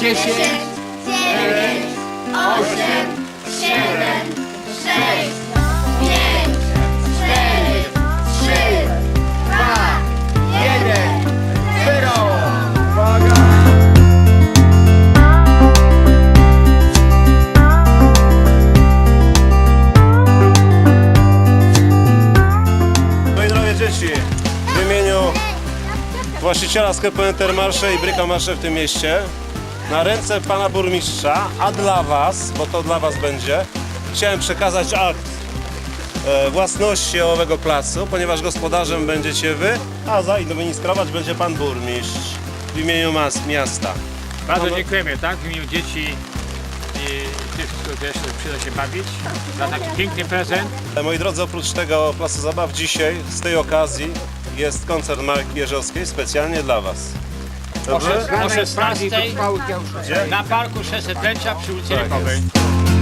10, 9, 8, 7, 6, 5, 4, 3, 2, 1, 0. Moje drogie dzieci, w imieniu właściciela sklepu Entermarsze i Brykamarsze w tym mieście, na ręce pana burmistrza, a dla was, bo to dla was będzie, chciałem przekazać akt e, własności owego placu, ponieważ gospodarzem będziecie wy, a zaadministrować będzie pan burmistrz w imieniu mas, miasta. Bardzo No, dziękujemy, tak? W imieniu dzieci i tych, których jeszcze przyda się bawić za taki piękny prezent. Moi drodzy, oprócz tego placu zabaw dzisiaj, z tej okazji, jest koncert Marki Jeżowskiej specjalnie dla was. O 16 Gdzie? na parku 600 przy ulicy Tak Rykowej. jest.